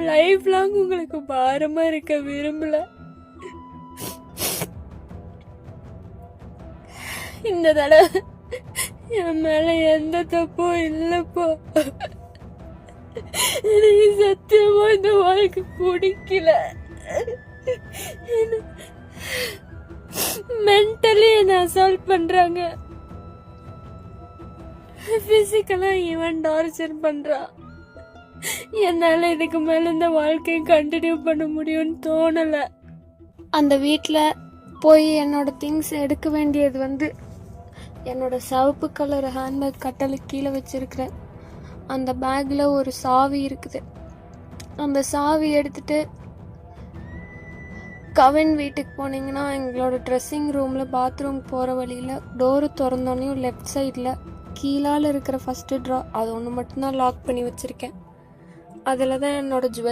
நான் life long உங்களுக்கு பாரமா இருக்க விரும்பல. இந்த தடவை என் மேல எந்த தப்பும் இல்லப்போ. எனக்கு சத்தியமா இந்த வாழ்க்கை பிடிக்கல. மென்டலி என்ன அசால்ட் பண்றாங்க. பிசிக்கலா இவன் டார்ச்சர் பண்றான் என்னால் இதுக்கு மேலே இந்த வாழ்க்கையை கண்டினியூ பண்ண முடியும்னு தோணலை. அந்த வீட்டில் போய் என்னோட திங்ஸ் எடுக்க வேண்டியது வந்து என்னோட சிவப்பு கலர் ஹேண்ட்பேக் கட்டலுக்கு கீழே வச்சுருக்கிறேன். அந்த பேக்கில் ஒரு சாவி இருக்குது. அந்த சாவி எடுத்துட்டு கவின் வீட்டுக்கு போனீங்கன்னா எங்களோட ட்ரெஸ்ஸிங் ரூமில் பாத்ரூம் போகிற வழியில் டோரு திறந்தோடனையும் லெஃப்ட் சைடில் கீழால் இருக்கிற ஃபஸ்ட்டு ட்ரா அது ஒன்று மட்டும்தான் லாக் பண்ணி வச்சுருக்கேன். அதில் தான் என்னோடய ஜுவல்